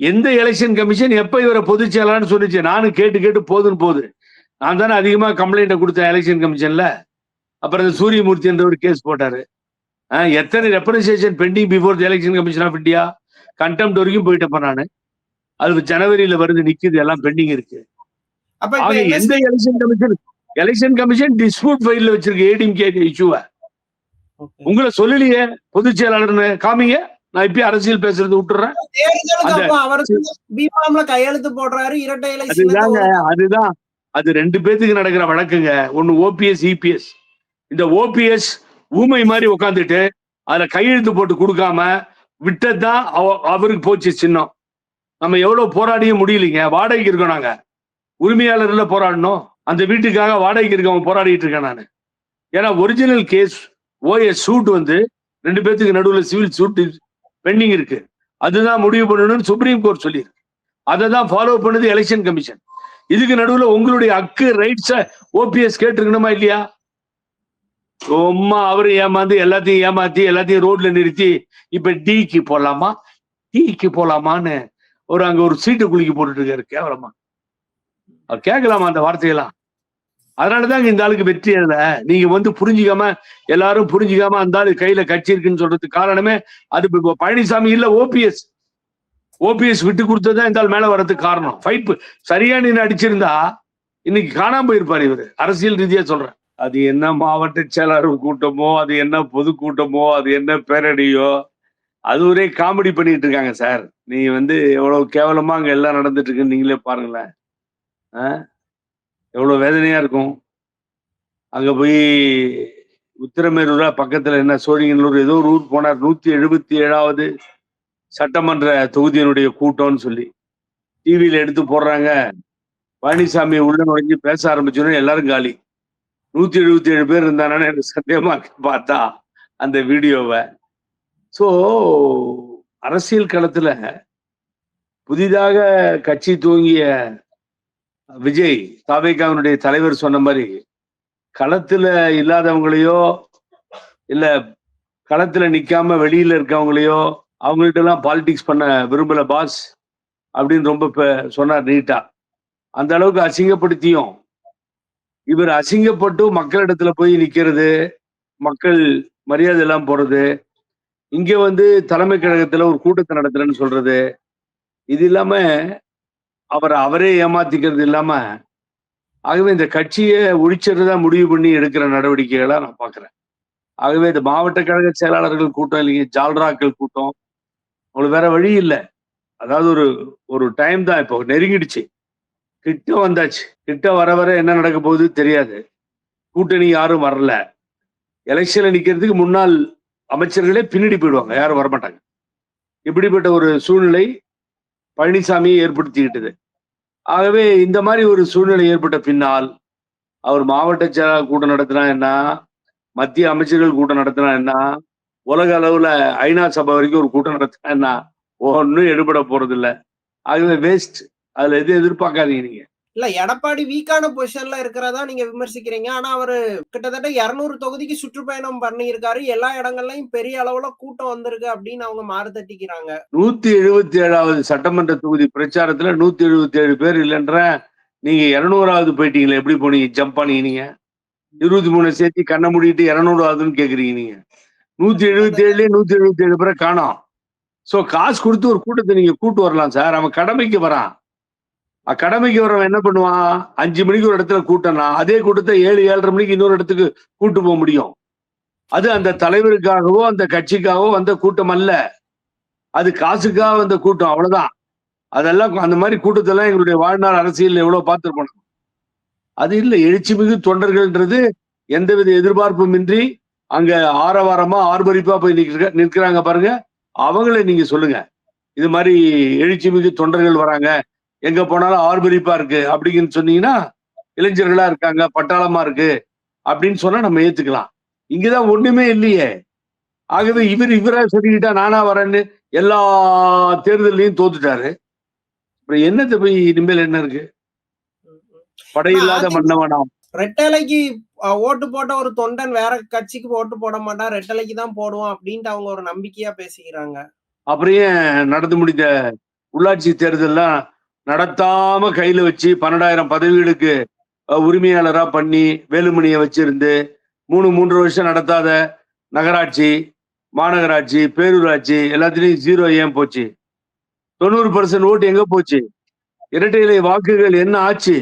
எந்த election commission எப்ப இவரை பொதுச் செயலாளர்னு சொல்லுச்சு? நானும் கேட்டு கேட்டு போதுன்னு போகுது நான் தானே அதிகமா கம்ப்ளைண்ட்டை கொடுத்தேன் எலெக்ஷன் கமிஷன்ல அப்புறம் இந்த சூரியமூர்த்தி என்ற ஒரு கேஸ் போட்டாரு எத்தனை representation pending before the election commission of India contempt வரைக்கும் போயிட்டப்ப நானு. அது ஜனவரியில வருது நிக்குது எல்லாம் பெண்டிங் இருக்கு. எந்த election commission election commission dispute ஃபைல்ல வச்சிருக்கு ஏடிஎம்கே இஷ்யூவை Okay. உங்களை சொல்லலையே பொதுச் செயலாளர்னு காமிங்க. நான் இப்பயே அரசியல் பேசுறது விட்டுறேன். கையெழுத்து போடுறாரு இரட்டை அதுதான். அது ரெண்டு பேத்துக்கு நடக்கிற வழக்குங்க. ஒன்னு ஓபிஎஸ் இபிஎஸ். இந்த ஓபிஎஸ் ஊமை மாதிரி உட்காந்துட்டு அதுல கையெழுத்து போட்டு கொடுக்காம விட்டதுதான் அவ- அவருக்கு போச்சு சின்னம். நம்ம எவ்வளவு போராடியும் முடியலைங்க. வாடகைக்கு இருக்கோம் நாங்க. உரிமையாளர்ல போராடணும். அந்த வீட்டுக்காக வாடகைக்கு இருக்கவங்க போராடிட்டு இருக்கேன் நான். ஏன்னா ஒரிஜினல் கேஸ் ஓஎஸ் சூட் வந்து ரெண்டு பேத்துக்கு நடுவுல சிவில் சூட் பெண்டிங் இருக்கு. அதுதான் முடிவு பண்ணணும்னு சுப்ரீம் கோர்ட் சொல்லியிருக்கு. அதை தான் ஃபாலோ பண்ணுது எலெக்ஷன் கமிஷன் இதுக்கு நடுவில் உங்களுடைய அக்கு ரைட்ஸை ஓபிஎஸ் கேட்டிருக்கணுமா இல்லையா? சும்மா அவர் ஏமாந்து எல்லாத்தையும் ஏமாத்தி எல்லாத்தையும் ரோட்ல நிறுத்தி இப்ப டிக்கு போலாமா? டிக்கு போலாமான்னு ஒரு அங்க ஒரு சீட்டு குலுக்கி போட்டுட்டு இருக்காரு கேவலமா. அவர் கேட்கலாமா அந்த வார்த்தையெல்லாம்? அதனாலதான் இந்த ஆளுக்கு வெற்றி அதுல நீங்க வந்து புரிஞ்சுக்காம எல்லாரும் புரிஞ்சுக்காம அந்த ஆளு கையில கட்சி இருக்குன்னு சொல்றதுக்கு காரணமே அது இப்போ பழனிசாமி இல்ல ஓபிஎஸ் ஓபிஎஸ் விட்டு கொடுத்ததான் இந்த ஆள் மேல வர்றதுக்கு காரணம். ஃபைட் சரியா நீ அடிச்சிருந்தா இன்னைக்கு காணாம போயிருப்பாரு இவரு. அரசியல் ரீதியா சொல்றேன். அது என்ன மாவட்ட செயலாளர் கூட்டமோ அது என்ன பொதுக்கூட்டமோ அது என்ன பேரணியோ அது ஒரே காமெடி பண்ணிட்டு இருக்காங்க சார். நீங்க வந்து எவ்வளவு கேவலமா அங்க எல்லாம் நடந்துட்டு இருக்குன்னு நீங்களே பாருங்களேன். எவ்வளோ வேதனையாக இருக்கும். அங்கே போய் உத்திரமேரூரா பக்கத்தில் என்ன சோழிங்கநல்லூர் ஏதோ ஒரு ஊர் போனார். நூற்றி எழுபத்தி ஏழாவது சட்டமன்ற தொகுதியினுடைய கூட்டம்னு சொல்லி. டிவியில் எடுத்து போடுறாங்க. பழனிசாமி உள்ள நுழைஞ்சு பேச ஆரம்பிச்சோன்னு எல்லாரும் காலி. நூற்றி எழுபத்தி ஏழு பேர் இருந்தானே எனக்கு சந்தேகமா பார்த்தா அந்த வீடியோவை. ஸோ அரசியல் களத்தில் புதிதாக கட்சி துவங்கிய விஜய் தாவேகாவினுடைய தலைவர் சொன்ன மாதிரி களத்துல இல்லாதவங்களையோ இல்ல களத்துல நிக்காம வெளியில இருக்கவங்களையோ அவங்கள்ட்ட எல்லாம் பாலிடிக்ஸ் பண்ண விரும்பல பாஸ் அப்படின்னு ரொம்ப சொன்னார் நீட்டா. அந்த அளவுக்கு அசிங்கப்படுத்தியும் இவர் அசிங்கப்பட்டு மக்களிடத்துல போய் நிக்கிறது மக்கள் மரியாதை எல்லாம் போறது இங்க வந்து தலைமை கழகத்துல ஒரு கூட்டத்தை நடத்துறேன்னு சொல்றது இது இல்லாம அவரை அவரே ஏமாத்திக்கிறது இல்லாம ஆகவே இந்த கட்சியை ஒழிச்சிறதா முடிவு பண்ணி எடுக்கிற நடவடிக்கைகளை நான் பாக்குறேன் ஆகவே இந்த மாவட்ட கழக செயலாளர்கள் கூட்டம் இல்லைங்க ஜால்ராக்கள் கூட்டம் அவங்களுக்கு வேற வழி இல்லை. அதாவது ஒரு ஒரு டைம் தான் இப்போ நெருங்கிடுச்சு. கிட்ட வந்தாச்சு. கிட்ட வர வர என்ன நடக்க போகுது தெரியாது. கூட்டணி யாரும் வரல. எலெக்ஷன்ல நிக்கிறதுக்கு முன்னாள் அமைச்சர்களே பின்னாடி போயிடுவாங்க யாரும் வரமாட்டாங்க. இப்படிப்பட்ட ஒரு சூழ்நிலை பழனிசாமியை ஏற்படுத்திக்கிட்டது. ஆகவே இந்த மாதிரி ஒரு சூழ்நிலை ஏற்பட்ட பின்னால் அவர் மாவட்ட செயலாளர் கூட்டம் நடத்தினா என்ன? மத்திய அமைச்சர்கள் கூட்டம் நடத்தினா என்ன? உலக அளவுல ஐநா சபை வரைக்கும் ஒரு கூட்டம் நடத்தினா என்ன? ஒன்றும் எடுபட போறது இல்ல ஆகவே வேஸ்ட் அதுல எதுவும் எதிர்பார்க்காதீங்க நீங்க. இல்ல எடப்பாடி வீக்கான பொசிஷன்ல இருக்கிறதா நீங்க விமர்சிக்கிறீங்க. ஆனா அவரு கிட்டத்தட்ட இருநூறு தொகுதிக்கு சுற்றுப்பயணம் பண்ணியிருக்காரு. எல்லா இடங்கள்லயும் பெரிய அளவுல கூட்டம் வந்திருக்கு அப்படின்னு அவங்க மாறு தட்டிக்கிறாங்க நூத்தி எழுபத்தி ஏழாவது சட்டமன்ற தொகுதி பிரச்சாரத்துல நூத்தி எழுபத்தி ஏழு பேர் இல்லைன்ற நீங்க இருநூறாவது போயிட்டீங்களே. எப்படி போனீங்க? ஜம்ப் பண்ணீங்க இருபத்தி மூணு சேர்த்து கண்ணை மூடிட்டு இருநூறாவதுன்னு கேக்குறீங்க நீங்க. நூத்தி எழுபத்தி ஏழுலயே நூத்தி எழுபத்தி ஏழு பேரை காணோம். சோ காசு கொடுத்து ஒரு கூட்டத்தை நீங்க கூட்டு வரலாம் சார். அவன் கடமைக்கு வரான். கடமைக்கு வரவன் என்ன பண்ணுவான்? அஞ்சு மணிக்கு ஒரு இடத்துல கூட்டம்னா அதே கூட்டத்தை ஏழு ஏழரை மணிக்கு இன்னொரு இடத்துக்கு கூட்டு போக முடியும். அது அந்த தலைவருக்காகவோ அந்த கட்சிக்காகவோ வந்த கூட்டம் அல்ல. அது காசுக்காக வந்த கூட்டம் அவ்வளவுதான். அதெல்லாம் அந்த மாதிரி கூட்டத்தெல்லாம் எங்களுடைய வாழ்நாள் அரசியல் எவ்வளவு பார்த்துருப்போம் அது இல்லை எழுச்சி மிகு தொண்டர்கள்ன்றது எந்தவித எதிர்பார்ப்பும் இன்றி அங்க ஆரவாரமா ஆர்ப்பரிப்பா போய் நிற்க நிற்கிறாங்க பாருங்க. அவங்கள நீங்க சொல்லுங்க. இது மாதிரி எழுச்சி மிகு தொண்டர்கள் வராங்க. எங்க போனாலும் ஆர்ப்பரிப்பா இருக்கு அப்படின்னு சொன்னீங்கன்னா இளைஞர்களா இருக்காங்க பட்டாளமா இருக்கு அப்படின்னு சொன்னா நம்ம ஏத்துக்கலாம். இங்கதான் ஒண்ணுமே இல்லையே. ஆகவே இவர் இவரா சொல்லிக்கிட்டா நானா வரேன்னு எல்லா தேர்தலையும் தோத்துட்டாரு. அப்புறம் என்னத்தை போய் இனிமேல் என்ன இருக்கு? படையில்லாத மன்னவனாம் ரெட்டலைக்கு ஓட்டு போட்ட ஒரு தொண்டன் வேற கட்சிக்கு ஓட்டு போட மாட்டான் ரெட்டலைக்கு தான் போடுவான் அப்படின்ட்டு அவங்க ஒரு நம்பிக்கையா பேசிக்கிறாங்க. அப்புறம் நடந்து முடிந்த உள்ளாட்சி தேர்தல்லாம் நடத்தாம கையில வச்சு பன்னெண்டாயிரம் பதவிகளுக்கு உரிமையாளரா பண்ணி வேலுமணியை வச்சிருந்து மூணு மூன்று வருஷம் நடத்தாத நகராட்சி மாநகராட்சி பேரூராட்சி எல்லாத்துலயும் ஜீரோ ஏன் போச்சு? தொண்ணூறு பர்சன்ட் ஓட்டு எங்க போச்சு? இரட்டை இலை வாக்குகள் என்ன ஆச்சு?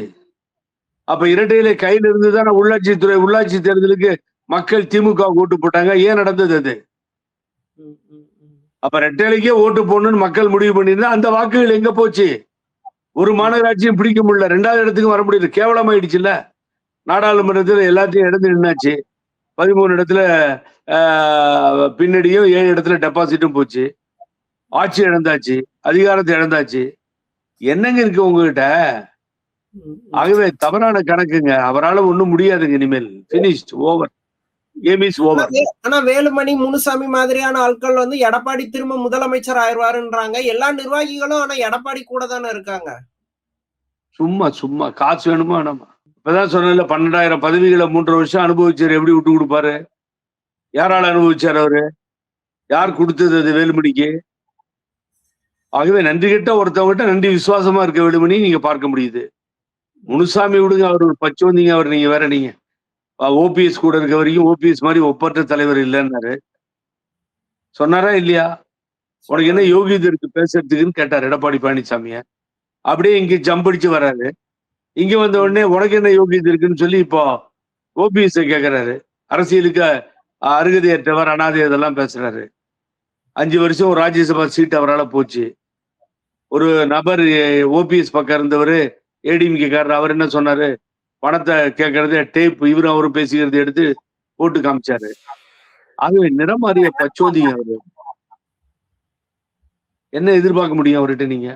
அப்ப இரட்டை இலை கையில இருந்து தானே உள்ளாட்சி துறை உள்ளாட்சி தேர்தலுக்கு மக்கள் திமுக ஓட்டு போட்டாங்க. ஏன் நடந்தது அது. அப்ப ரெட்டைலைக்கே ஓட்டு போடணும்னு மக்கள் முடிவு பண்ணியிருந்தா அந்த வாக்குகள் எங்க போச்சு? ஒரு மாநகராட்சியும் பிடிக்க முடியல. ரெண்டாவது இடத்துக்கு வர முடியல. கேவலமாயிடுச்சுல்ல. நாடாளுமன்றத்தில் எல்லாத்தையும் இடந்து நின்னாச்சு. பதிமூணு இடத்துல பின்னடியும் ஏழு இடத்துல டெபாசிட்டும் போச்சு. ஆட்சி இழந்தாச்சு. அதிகாரத்தை இழந்தாச்சு. என்னங்க இருக்கு உங்ககிட்ட? ஆகவே தவறான கணக்குங்க. அவரால ஒண்ணும் முடியாதுங்க இனிமேல். Finished over game is over ஆனா வேலுமணி முனுசாமி மாதிரியான ஆட்கள் வந்து எடப்பாடி திரும்ப முதலமைச்சர் ஆயிடுவாருன்றாங்க. எல்லா நிர்வாகிகளும் ஆனா எடப்பாடி கூட தானே இருக்காங்க. சும்மா சும்மா. காசு வேணுமா வேணாமா? இப்பதான் சொன்னேன்ல பன்னெண்டாயிரம் பதவிகளை மூன்றரை வருஷம் அனுபவிச்சார் எப்படி விட்டு கொடுப்பாரு? யாரால அனுபவிச்சார் அவரு? யார் கொடுத்தது அது வேலுமணிக்கு? ஆகவே நன்றி கிட்ட ஒருத்தவங்கிட்ட நன்றி விசுவாசமா இருக்க வேலுமணி நீங்க பார்க்க முடியுது. முனுசாமி விடுங்க அவர் ஒரு பச்சோந்தீங்க அவர் நீங்க வேற நீங்க. ஓபிஎஸ் கூட இருக்க வரைக்கும் ஓபிஎஸ் மாதிரி ஒப்பற்ற தலைவர் இல்லைன்னாரு. சொன்னாரா இல்லையா? உனக்கு என்ன யோகியதை இருக்கு பேசுறதுக்குன்னு கேட்டார் எடப்பாடி பழனிசாமியை. அப்படியே இங்க ஜம்படிச்சு வர்றாரு. இங்க வந்த உடனே உனக்கு என்ன யோகியது இருக்குன்னு சொல்லி இப்போ ஓபிஎஸ் கேட்கிறாரு அரசியலுக்கு அருகதையற்றவர் அனாதை இதெல்லாம் பேசுறாரு. அஞ்சு வருஷம் ஒரு ராஜ்யசபா சீட் அவரால் போச்சு. ஒரு நபர் ஓபிஎஸ் பக்கம் இருந்தவர் ஏடிஎம்கேக்காரர் அவர் என்ன சொன்னாரு? பணத்தை கேட்கறது டேப் இவரும் அவரும் பேசிக்கிறது எடுத்து போட்டு காமிச்சாரு. ஆகவே நிறமாறிய பச்சோதிங்க அவரு. என்ன எதிர்பார்க்க முடியும் அவர்கிட்ட நீங்க?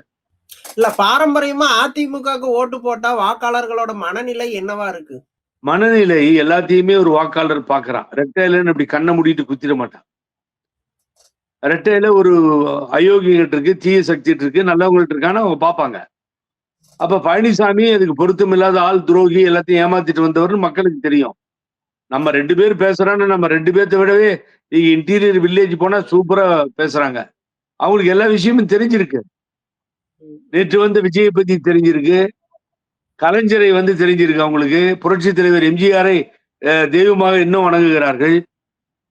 இல்ல பாரம்பரியமா அதிமுகவுக்கு ஓட்டு போட்டா வாக்காளர்களோட மனநிலை என்னவா இருக்கு? மனநிலை எல்லாத்தையுமே ஒரு வாக்காளர் பாக்குறான். ரெட்டையிலன்னு இப்படி கண்ணை மூடிட்டு குத்திட மாட்டான். ரெட்டையில ஒரு அயோக்கியங்கிட்ட இருக்கு தீய சக்திட்டு இருக்கு நல்லவங்கள்ட்ட இருக்கான்னு அவங்க பார்ப்பாங்க. அப்ப பழனிசாமி அதுக்கு பொருத்தம் இல்லாத ஆள் துரோகி எல்லாத்தையும் ஏமாத்திட்டு வந்தவர்னு மக்களுக்கு தெரியும். நம்ம ரெண்டு பேர் பேசுறான்னு நம்ம ரெண்டு பேர்த்த விடவே நீங்க இன்டீரியர் வில்லேஜ் போனா சூப்பரா பேசுறாங்க. அவங்களுக்கு எல்லா விஷயமும் தெரிஞ்சிருக்கு. நேற்று வந்த விஜயை பத்தி தெரிஞ்சிருக்கு. கலைஞரை வந்து தெரிஞ்சிருக்கு அவங்களுக்கு. புரட்சி தலைவர் எம்ஜிஆரை தெய்வமாக இன்னும் வணங்குகிறார்கள்.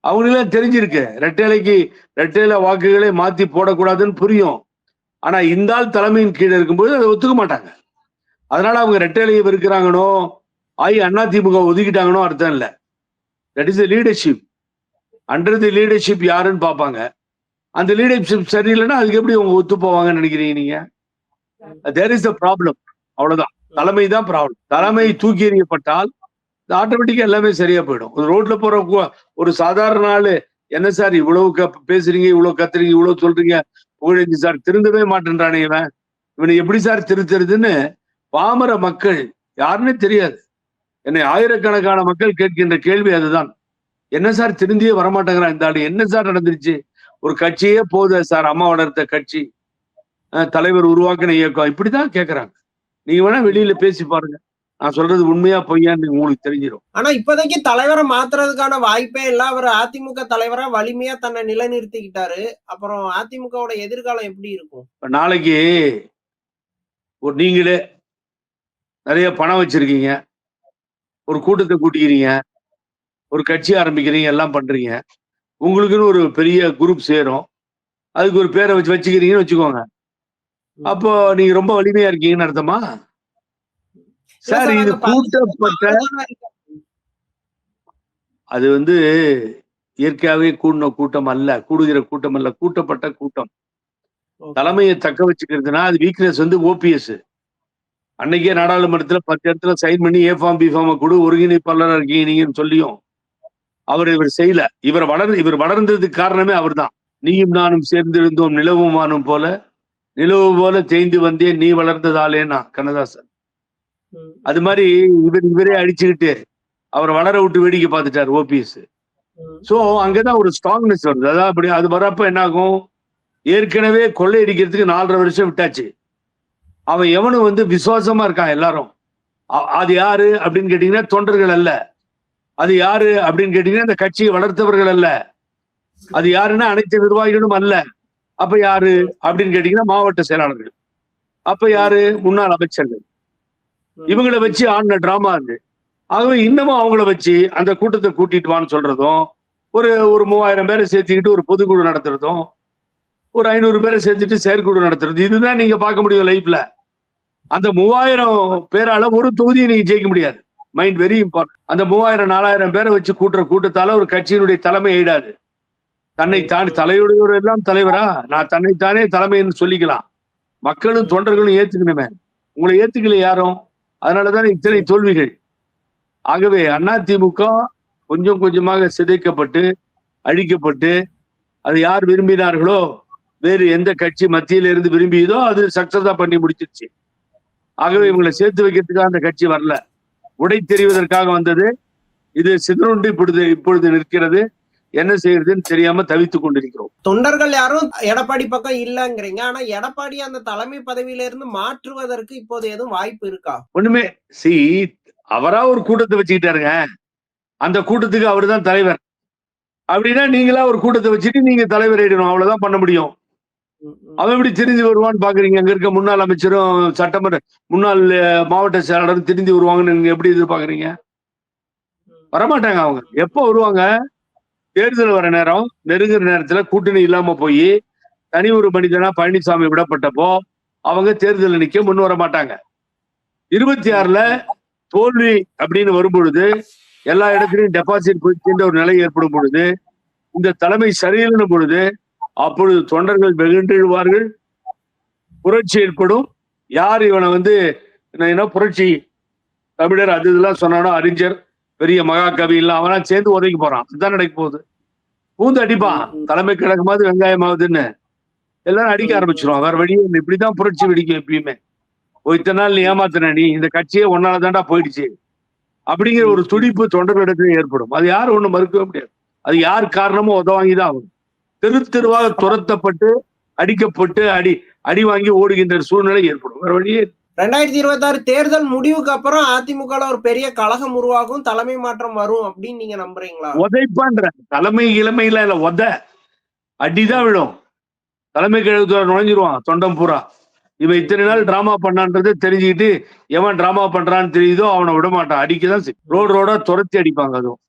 அவங்களெல்லாம் தெரிஞ்சிருக்கு. ரெட்டேலைக்கு ரெட்டேல வாக்குகளை மாத்தி போடக்கூடாதுன்னு புரியும். ஆனா இந்த ஆள் தலைமையின் கீழே இருக்கும்போது அதை ஒத்துக்க மாட்டாங்க. அதனால அவங்க ரெட்டேலையை இருக்கிறாங்கனோ ஆய் அண்ணா திமுக ஒதுக்கிட்டாங்கனோ அர்த்தம் இல்லை. That is the leadership under the leadership யாருன்னு பார்ப்பாங்க. அந்த லீடர்ஷிப் சரியில்லைன்னா அதுக்கு எப்படி அவங்க ஒத்து போவாங்கன்னு நினைக்கிறீங்க நீங்க? தேர் இஸ் த ப்ராப்ளம் அவ்வளவுதான். தலைமை தான் ப்ராப்ளம் தலைமை தூக்கி எறியப்பட்டால் ஆட்டோமேட்டிக்கா எல்லாமே சரியா போயிடும். ஒரு ரோட்ல போற ஒரு சாதாரண ஆளு என்ன சார் இவ்வளவு க- பேசுறீங்க இவ்வளவு கத்துறீங்க இவ்வளவு சொல்றீங்க? புகழஞ்சி சார் திருந்தவே மாட்டேன்றானே இவன். இவனை எப்படி சார் திருத்துறதுன்னு பாமர மக்கள் யாருன்னே தெரியாது. என்னை ஆயிரக்கணக்கான மக்கள் கேட்கின்ற கேள்வி அதுதான். என்ன சார் திருந்தியே வரமாட்டேங்கிறான் இந்த ஆளு? என்ன சார் நடந்துருச்சு? ஒரு கட்சியே போத சார் அம்மா வளர்த்த கட்சி. தலைவர் உருவாக்கின இயக்கம். இப்படிதான் கேக்குறாங்க. நீங்க வேணா வெளியில பேசி பாருங்க. நான் சொல்றது உண்மையா பொய்யான்னு உங்களுக்கு தெரிஞ்சிடும் ஆனா இப்போதைக்கு தலைவரை மாத்துறதுக்கான வாய்ப்பே இல்ல. அவர் அதிமுக தலைவரா வலிமையா தன்னை நிலைநிறுத்திக்கிட்டாரு. அப்புறம் அதிமுகவோட எதிர்காலம் எப்படி இருக்கும்? இப்ப நாளைக்கு ஒரு நீங்களே நிறைய பணம் வச்சிருக்கீங்க. ஒரு கூட்டத்தை கூட்டிக்கிறீங்க. ஒரு கட்சி ஆரம்பிக்கிறீங்க. எல்லாம் பண்றீங்க. உங்களுக்குன்னு ஒரு பெரிய குரூப் சேரும். அதுக்கு ஒரு பேரை வச்சு வச்சுக்கிறீங்கன்னு வச்சுக்கோங்க. அப்போ நீங்க ரொம்ப வலிமையா இருக்கீங்கன்னு அர்த்தமா? சார் இது கூட்டப்பட்ட. அது வந்து இயற்கையாவே கூடின கூட்டம் அல்ல கூடுகிற கூட்டம் அல்ல கூட்டப்பட்ட கூட்டம். தலைமையை தக்க வச்சுக்கிறதுனா அது வீக்னஸ் வந்து ஓபிஎஸ் அன்னைக்கே நாடாளுமன்றத்துல பத்து இடத்துல சைன் பண்ணி ஏ ஃபார்ம் பி ஃபார்ம் கொடு ஒருங்கிணைப்பாளராக இருக்கீங்க நீங்கன்னு சொல்லியும் அவர் இவர் செய்யல. இவர் வளர் இவர் வளர்ந்ததுக்கு காரணமே அவர்தான். நீயும் நானும் சேர்ந்திருந்தோம் நிலவும் வானும் போல. நிலவு போல தேய்ந்து வந்தேன் நீ வளர்ந்ததாலேனா கண்ணதாசன். அது மாதிரி இவர் இவரே அடிச்சுக்கிட்டு அவர் வளர விட்டு வேடிக்கை பார்த்துட்டார் ஓபிஎஸ். சோ அங்கதான் ஒரு ஸ்ட்ராங்னஸ் வருது. அதான் அப்படி அது வரப்ப என்ன ஆகும் ஏற்கனவே கொள்ளையடிக்கிறதுக்கு நாலரை வருஷம் விட்டாச்சு. அவன் எவனும் வந்து விசுவாசமா இருக்கான் எல்லாரும். அது யாரு அப்படின்னு கேட்டீங்கன்னா தொண்டர்கள் அல்ல. அது யாரு அப்படின்னு கேட்டீங்கன்னா இந்த கட்சியை வளர்த்தவர்கள் அல்ல. அது யாருன்னா அனைத்து நிர்வாகிகளும் அல்ல. அப்ப யாரு? அப்படின்னு கேட்டீங்கன்னா மாவட்ட செயலாளர்கள். அப்ப யாரு? முன்னாள் அமைச்சர்கள். இவங்கள வச்சு ஆடின டிராமா அது. ஆகவே இன்னமும் அவங்கள வச்சு அந்த கூட்டத்தை கூட்டிட்டு வான்னு சொல்றதும் ஒரு ஒரு மூவாயிரம் பேரை சேர்த்துக்கிட்டு ஒரு பொதுக்குழு நடத்துறதும் ஒரு ஐநூறு பேரை சேர்த்துட்டு செயற்குழு நடத்துறது இதுதான் நீங்க பார்க்க முடியும் லைஃப்ல அந்த மூவாயிரம் பேரால ஒரு தொகுதியை நீங்க ஜெயிக்க முடியாது. மைண்ட் வெரி இம்பார்ட்டன்ட் அந்த மூவாயிரம் நாலாயிரம் பேரை வச்சு கூட்டுற கூட்டத்தால ஒரு கட்சியினுடைய தலைமை ஈடாது தன்னை தாண்டி தலையுடையவர் எல்லாம் தலைவரா? நான் தன்னைத்தானே தலைமைன்னு சொல்லிக்கலாம். மக்களும் தொண்டர்களும் ஏத்துக்கணுமே. உங்களை ஏத்துக்கல யாரும்? அதனாலதான் இத்தனை தோல்விகள். ஆகவே அண்ணா திமுக கொஞ்சம் கொஞ்சமாக சிதைக்கப்பட்டு அழிக்கப்பட்டு அது யார் விரும்பினார்களோ வேறு எந்த கட்சி மத்தியில இருந்து விரும்பியதோ அது சக்சஸா பண்ணி முடிச்சிருச்சு. ஆகவே இவங்களை சேர்த்து வைக்கிறதுக்காக அந்த கட்சி வரல. உடை தெரிவதற்காக வந்தது. இது சிதறுண்டு இப்பொழுது இப்பொழுது நிற்கிறது. என்ன செய்யறதுன்னு தெரியாம தவித்துக் கொண்டிருக்கிறோம். தொண்டர்கள் யாரும் எடப்பாடி பக்கம் இல்லங்கிறீங்க. ஆனா எடப்பாடி அந்த தலைமை பதவியில இருந்து மாற்றுவதற்கு இப்போது எதுவும் வாய்ப்பு இருக்கா? ஒண்ணுமே சி அவரா ஒரு கூட்டத்தை வச்சுக்கிட்டாருங்க. அந்த கூட்டத்துக்கு அவர்தான் தலைவர். அப்படின்னா நீங்களா ஒரு கூட்டத்தை வச்சுட்டு நீங்க தலைவர் ஆயிடணும். அவ்வளவுதான் பண்ண முடியும். அவன் எப்படி திருந்தி வருவான்னு பாக்குறீங்க. அங்க இருக்க முன்னாள் அமைச்சரும் சட்டமன்ற முன்னாள் மாவட்ட செயலாளரும் திருந்தி வருவாங்கன்னு நீங்க எப்படி எதிர்பார்க்கறீங்க வரமாட்டாங்க அவங்க. எப்போ வருவாங்க? தேர்தல் வர நேரம் நெருங்குற நேரத்துல கூட்டணி இல்லாம போய் தனி ஒரு மனிதனா பழனிசாமி விடப்பட்டப்போ அவங்க தேர்தல் நிக்க முன் வர மாட்டாங்க. இருபத்தி ஆறுல தோல்வி அப்படின்னு வரும்பொழுது எல்லா இடத்துலையும் டெபாசிட் போயிட்டு ஒரு நிலை ஏற்படும் பொழுது இந்த தலைமை சரியில்லைன்னு பொழுது அப்பொழுது தொண்டர்கள் வெகுண்டெழுவார்கள் புரட்சி ஏற்படும். யார் இவனை வந்து என்ன என்ன புரட்சி தமிழர் அது இதெல்லாம் சொன்னானோ அறிஞர் பெரிய மகாகவி எல்லாம் அவனா சேர்ந்து உதைக்க போறான். அதுதான் நடக்க போகுது. பூந்து அடிப்பான் தலைமை கிழக்குமாவது வெங்காயமாவதுன்னு. எல்லாரும் அடிக்க ஆரம்பிச்சிருவான். வேற வழியே இல்லை. இப்படிதான் புரட்சி வெடிக்கும் எப்பயுமே. இத்தனை நாள் நீ ஏமாத்தின நீ இந்த கட்சியே ஒன்னால தாண்டா போயிடுச்சு. அப்படிங்கிற ஒரு துடிப்பு தொண்டர்களிடத்துல ஏற்படும். அது யாரும் ஒண்ணு மறுக்கவே முடியாது. அது யார் காரணமோ உதவாங்கிதான் ஆகும் தெரு தெருவாக துரத்தப்பட்டு அடிக்கப்பட்டு அடி அடி வாங்கி ஓடுகின்ற சூழ்நிலை ஏற்படும். வேற வழியே இல்லை. ரெண்டாயிரத்தி இருபத்தி ஆறு தேர்தல் முடிவுக்கு அப்புறம் அதிமுக ஒரு பெரிய கழகம் உருவாகும் தலைமை மாற்றம் வரும் அப்படின்னு நீங்க நம்புறீங்களா? உதைப்பான்ற தலைமை இளமையில இல்ல உத. அடிதான் விழும். தலைமை கழகத்துல நுழைஞ்சிருவான் தொண்டம் பூரா. இவன் இத்தனை நாள் டிராமா பண்ணான்றது தெரிஞ்சுக்கிட்டு எவன் டிராமா பண்றான்னு தெரியுதோ அவனை விட மாட்டான். அடிக்கதான் ரோடு ரோடா துரத்தி அடிப்பாங்க அதுவும்.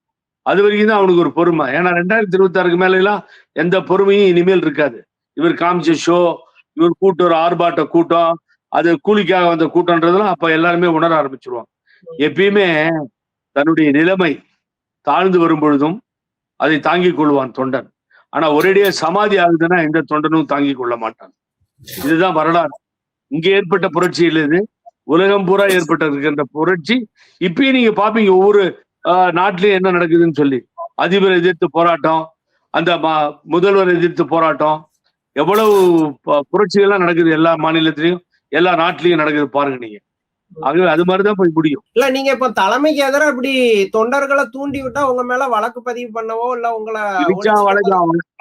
அது வரைக்கும் தான் அவனுக்கு ஒரு பொறுமை. ஏன்னா ரெண்டாயிரத்தி இருபத்தி ஆறுக்கு மேல எல்லாம் எந்த பொறுமையும் இனிமேல் இருக்காது. இவர் காமிச்ச ஷோ இவர் கூட்டம் ஒரு ஆர்ப்பாட்ட கூட்டம் அது கூலிக்காக வந்த கூட்டம்ன்றதெல்லாம் அப்ப எல்லாருமே உணர ஆரம்பிச்சிருவாங்க. எப்பயுமே தன்னுடைய நிலைமை தாழ்ந்து வரும் பொழுதும் அதை தாங்கிக் கொள்வான் தொண்டன். ஆனா ஒரேடியா சமாதி ஆகுதுன்னா எந்த தொண்டனும் தாங்கிக் கொள்ள மாட்டான். இதுதான் வரலாறு. இங்க ஏற்பட்ட புரட்சி இல்ல இது. உலகம் பூரா ஏற்பட்ட இருக்கின்ற புரட்சி. இப்பயும் நீங்க பாப்பீங்க ஒவ்வொரு நாட்டிலயும் என்ன நடக்குதுன்னு சொல்லி. அதிபர் எதிர்த்து போராட்டம் அந்த முதல்வர் எதிர்த்து போராட்டம். எவ்வளவு புரட்சிகள்லாம் நடக்குது எல்லா மாநிலத்திலையும். எல்லா நாட்டிலயும் நடக்குது பாருங்க நீங்க. ஆகவே அது மாதிரிதான் போய் முடியும். இல்ல நீங்க இப்ப தலைமைக்கு எதிராக இப்படி தொண்டர்களை தூண்டி விட்டா உங்க மேல வழக்கு பதிவு பண்ணவோ இல்ல உங்களை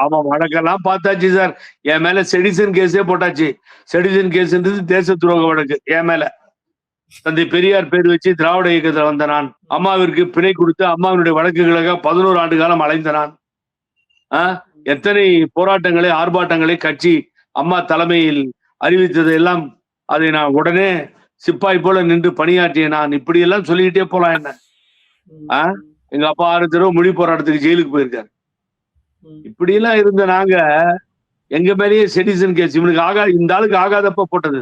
அவன் வழக்கெல்லாம் பார்த்தாச்சு சார் என் மேல செடிசன் கேஸே போட்டாச்சு. செடிசன் கேஸ்ன்றது தேச துரோக வழக்கு என் மேல. தந்தை பெரியார் பேர் வச்சு திராவிட இயக்கத்துல வந்த நான். அம்மாவிற்கு பிணை கொடுத்து அம்மாவினுடைய வழக்குகளுக்காக பதினோரு ஆண்டு காலம் அலைந்த நான். ஆஹ், எத்தனை போராட்டங்களை ஆர்ப்பாட்டங்களை கட்சி அம்மா தலைமையில் அறிவித்ததை எல்லாம் அதை நான் உடனே சிப்பாய் போல நின்று பணியாற்றிய நான் இப்படி எல்லாம் சொல்லிக்கிட்டே போலாம் என்ன? ஆ? எங்க அப்பா ஆறு தடவை மொழி போராட்டத்துக்கு ஜெயிலுக்கு போயிருக்காரு. இப்படி எல்லாம் இருந்த நாங்க எங்க மேலேயே செடிசன் கேஸ் இவனுக்கு ஆகா இந்த ஆளுக்கு ஆகாதப்ப போட்டது.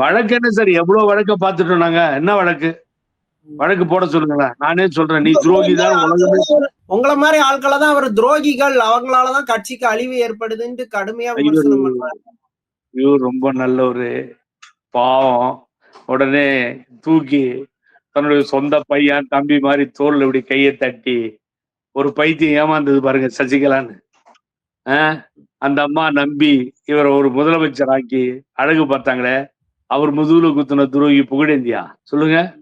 வழக்கு என்ன சார்? எவ்வளவு வழக்க பார்த்துட்டோம் நாங்க? என்ன வழக்கு? வழக்கு போட சொல்லுங்களேன். நானே சொல்றேன் நீ துரோகி தான் உலகமே உங்களை மாதிரி ஆட்களை தான் அவர் துரோகிகள். அவங்களாலதான் கட்சிக்கு அழிவு ஏற்படுதுன்னு கடுமையா விமர்சனம் ஐயோ ரொம்ப நல்ல ஒரு பாவம். உடனே தூக்கி தன்னுடைய சொந்த பையன் தம்பி மாதிரி தோல்ல இப்படி கையை தட்டி ஒரு பைத்தியம் ஏமாந்தது பாருங்க சசிகலான்னு. அந்த அம்மா நம்பி இவரை ஒரு முதலமைச்சர் ஆக்கி அழகு பார்த்தாங்களே. அவர் முதுகுல குத்துன துரோகி புகழேந்தியா? சொல்லுங்க.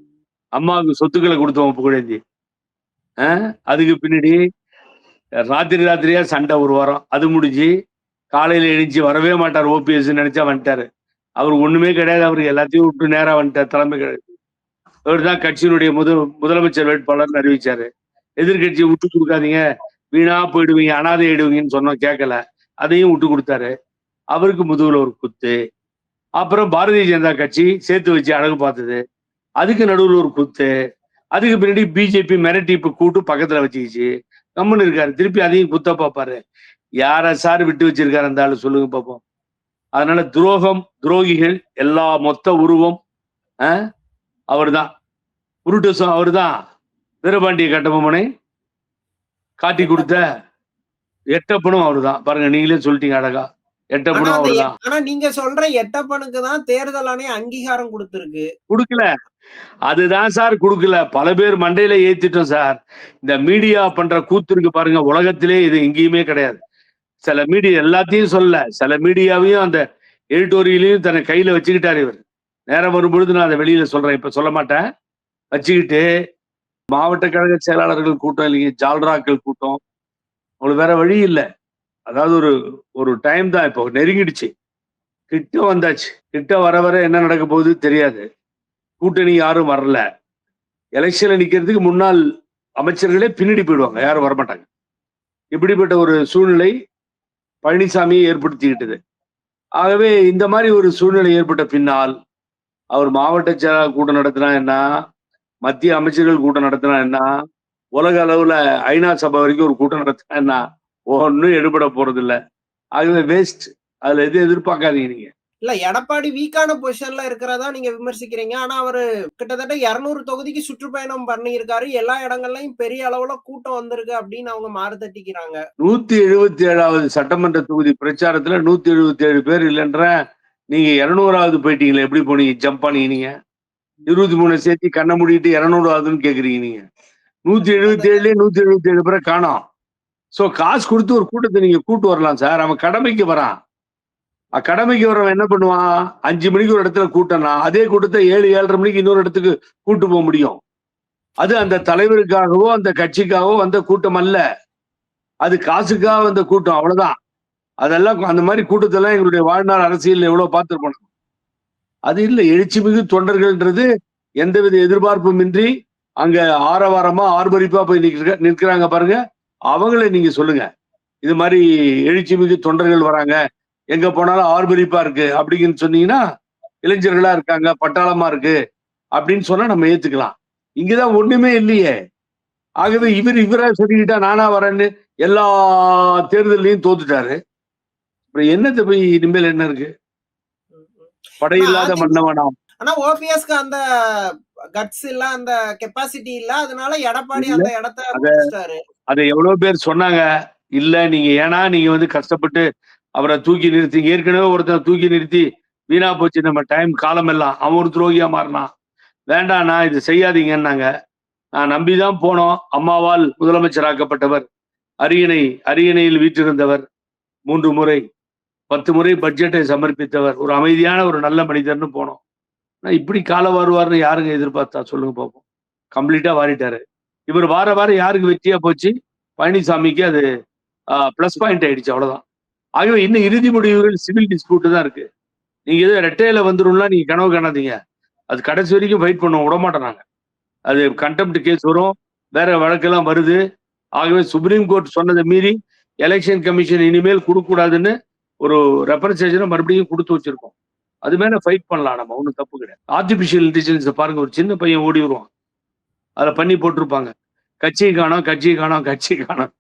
அம்மாவுக்கு சொத்துக்களை கொடுத்தவன் புகழேந்தி. ஆஹ் அதுக்கு பின்னாடி ராத்திரி ராத்திரியா சண்டை ஒரு வாரம். அது முடிஞ்சு காலையில எழுந்துச்சு வரவே மாட்டார் ஓபிஎஸ் நினைச்சா வந்துட்டாரு. அவர் ஒண்ணுமே கிடையாது அவருக்கு எல்லாத்தையும் விட்டு நேரா வந்துட்டார் தலைமை கிடையாது அவர் தான் கட்சியினுடைய முதல் முதலமைச்சர் வேட்பாளர்னு அறிவிச்சாரு. எதிர்கட்சியை விட்டு கொடுக்காதீங்க வீணா போயிடுவீங்க அனாதை ஆயிடுவீங்கன்னு சொன்னோம் கேட்கல அதையும் விட்டு கொடுத்தாரு. அவருக்கு முதுகுல ஒரு குத்து. அப்புறம் பாரதிய ஜனதா கட்சி சேர்த்து வச்சு அழகு பார்த்தது. அதுக்கு நடுவில் ஒரு குத்து. அதுக்கு பின்னாடி பிஜேபி மிரட்டி இப்ப கூட்டு பக்கத்துல வச்சுக்கிச்சு. கம்முன்னு இருக்காரு. திருப்பி அதையும் குத்த பார்ப்பாரு யார சார் விட்டு வச்சிருக்காரு அந்த ஆளு சொல்லுங்க பார்ப்போம் அதனால துரோகம் துரோகிகள் எல்லா மொத்த உருவம் அவர் தான் புருட்டஸும் அவர் தான் வீரபாண்டிய கட்டபொம்மனை காட்டி கொடுத்த எட்டப்பனும் அவர் தான் பாருங்க நீங்களே சொல்லிட்டீங்க அழகா. எட்டப்பனும் அந்த அவர் எ- தான் ஆனா நீங்க சொல்ற எட்டப்பனுக்கு தான் தேர்தல் ஆணையம் அங்கீகாரம் கொடுத்திருக்கு. கொடுக்கல. அதுதான் சார் கொடுக்கல. பல பேர் மண்டையில ஏத்திட்டோம் சார். இந்த மீடியா பண்ற கூத்து இருக்கு பாருங்க உலகத்திலே இது எங்கேயுமே கிடையாது. சில மீடியா எல்லாத்தையும் சொல்ல சில மீடியாவையும் அந்த எடிட்டோரியலையும் தன்னை கையில வச்சுக்கிட்டார் இவர். நேரம் வரும்பொழுது நான் அதை வெளியில சொல்றேன். இப்ப சொல்ல மாட்டேன். வச்சுக்கிட்டு மாவட்ட கழக செயலாளர்கள் கூட்டம் இல்லைங்க ஜால்ராக்கள் கூட்டம். அவங்களுக்கு வேற வழி இல்லை. அதாவது ஒரு ஒரு டைம் தான் இப்போ நெருங்கிடுச்சு. கிட்ட வந்தாச்சு. கிட்ட வர வர என்ன நடக்க போகுது தெரியாது. கூட்டணி யாரும் வரல. எலெக்ஷன்ல நிக்கிறதுக்கு முன்னாள் அமைச்சர்களே பின்னாடி போயிடுவாங்க. யாரும் வரமாட்டாங்க. இப்படிப்பட்ட ஒரு சூழ்நிலை பழனிசாமி ஏற்படுத்திக்கிட்டது. ஆகவே இந்த மாதிரி ஒரு சூழ்நிலை ஏற்பட்ட பின்னால் அவர் மாவட்ட செயலாளர் கூட்டம் நடத்தினா என்ன? மத்திய அமைச்சர்கள் கூட்டம் நடத்தினா என்ன? உலக அளவுல ஐநா சபை வரைக்கும் ஒரு கூட்டம் நடத்தினா என்ன? ஒன்றும் எடுபட போறது இல்ல ஆகவே வேஸ்ட் அதுல எதுவும் எதிர்பார்க்காதீங்க நீங்க. இல்ல எடப்பாடி வீக்கான பொசிஷன்ல இருக்கிறதா நீங்க விமர்சிக்கிறீங்க. ஆனா அவரு கிட்டத்தட்ட இருநூறு தொகுதிக்கு சுற்றுப்பயணம் பண்ணியிருக்காரு. எல்லா இடங்கள்லயும் பெரிய அளவுல கூட்டம் வந்திருக்கு அப்படின்னு அவங்க மாறு தட்டிக்கிறாங்க நூத்தி எழுபத்தி ஏழாவது சட்டமன்ற தொகுதி பிரச்சாரத்துல நூத்தி எழுபத்தி ஏழு பேர் இல்லைன்ற நீங்க இருநூறாவது போயிட்டீங்களா எப்படி போனீங்க? ஜம்ப் பண்ணீங்க நீங்க? இருபத்தி மூணு சேர்த்து கண்ணை மூடிட்டு இருநூறாவதுன்னு கேக்குறீங்க நீங்க. நூத்தி எழுபத்தி ஏழுலயே நூத்தி எழுபத்தி ஏழு பேரை காணோம். சோ காசு கொடுத்து ஒரு கூட்டத்தை நீங்க கூட்டு வரலாம் சார். அவன் கடமைக்கு வரான். கடமைக்கு வரவன் என்ன பண்ணுவான்? அஞ்சு மணிக்கு ஒரு இடத்துல கூட்டம்னா அதே கூட்டத்தை ஏழு ஏழரை மணிக்கு இன்னொரு இடத்துக்கு கூட்டு போக முடியும். அது அந்த தலைவருக்காகவோ அந்த கட்சிக்காகவோ வந்த கூட்டம் அல்ல. அது காசுக்காக வந்த கூட்டம் அவ்வளவுதான். அதெல்லாம் அந்த மாதிரி கூட்டத்தெல்லாம் எங்களுடைய வாழ்நாள் அரசியல் எவ்வளவு பார்த்துருப்போம் அது இல்லை எழுச்சிமிகு தொண்டர்கள்ன்றது எந்தவித எதிர்பார்ப்பும் இன்றி அங்க ஆரவாரமா ஆர்ப்பரிப்பா போய் நிற்க நிற்கிறாங்க பாருங்க. அவங்கள நீங்க சொல்லுங்க. இது மாதிரி எழுச்சி மிகு தொண்டர்கள் வராங்க. எங்க போனாலும் ஆர்ப்பரிப்பா இருக்கு அப்படின்னு சொன்னீங்கன்னா இளைஞர்களா இருக்காங்க பட்டாளமா இருக்கு அப்படின்னு சொன்னா நம்ம ஏத்துக்கலாம். இங்கதான் ஒண்ணுமே இல்லையே. ஆகவே இவர் இவரா சொல்லிக்கிட்டா நானா வரேன்னு எல்லா தேர்தலையும் தோத்துட்டாரு. அப்புறம் என்னத்தை போய் இனிமேல் என்ன இருக்கு? படையில்லாத மன்னவனாம் ஆனா ஓபிஎஸ்க்கு அந்த கட்ஸ் இல்ல அந்த கெப்பாசிட்டி இல்ல அதனால எடப்பாடி அந்த இடத்த அதை எவ்வளவு பேர் சொன்னாங்க இல்ல நீங்க ஏன்னா நீங்க வந்து கஷ்டப்பட்டு அவரை தூக்கி நிறுத்தி ஏற்கனவே ஒருத்தனை தூக்கி நிறுத்தி வீணா போச்சு. நம்ம டைம் காலம் எல்லாம் அவன் ஒரு துரோகியா மாறினான். வேண்டாண்ணா இது செய்யாதீங்கன்னாங்க. நான் நம்பிதான் போனோம். அம்மாவால் முதலமைச்சராக்கப்பட்டவர். அரியணை அரியணையில் வீற்றிருந்தவர். மூன்று முறை பத்து முறை பட்ஜெட்டை சமர்ப்பித்தவர். ஒரு அமைதியான ஒரு நல்ல மனிதர்னு போனோம். ஆனால் இப்படி காலம் வருவார்னு யாருங்க எதிர்பார்த்தா? சொல்லுங்க பார்ப்போம் கம்ப்ளீட்டா வாரிட்டாரு. இவர் வார வாரம் யாருக்கு வெற்றியா போச்சு? பழனிசாமிக்கு அது ப்ளஸ் பாயிண்ட் ஆயிடுச்சு அவ்வளோதான் ஆகவே இன்னும் இறுதி முடிவுகள் சிவில் டிஸ்பியூட் தான் இருக்கு. நீங்க எதோ ரெட்டையில வந்துரும்லாம் நீங்க கனவு காணாதீங்க. அது கடைசி வரைக்கும் ஃபைட் பண்ண விட மாட்டோம் அது கண்டெம்ட் கேஸ் வரும். வேற வழக்கெல்லாம் வருது. ஆகவே சுப்ரீம் கோர்ட் சொன்னதை மீறி எலெக்ஷன் கமிஷன் இனிமேல் கொடுக்கக்கூடாதுன்னு ஒரு ரெப்ரன்சேஷனை மறுபடியும் கொடுத்து வச்சிருக்கோம். அது மேல ஃபைட் பண்ணலாம் நம்ம. ஒன்றும் தப்பு கிடையாது. ஆர்டிபிஷியல் இன்டெலிஜென்ஸை பாருங்க. ஒரு சின்ன பையன் ஓடி வருவான். அதில் பண்ணி போட்டிருப்பாங்க. கட்சியை காணோம் கட்சியை காணோம் கட்சியை காணோம்.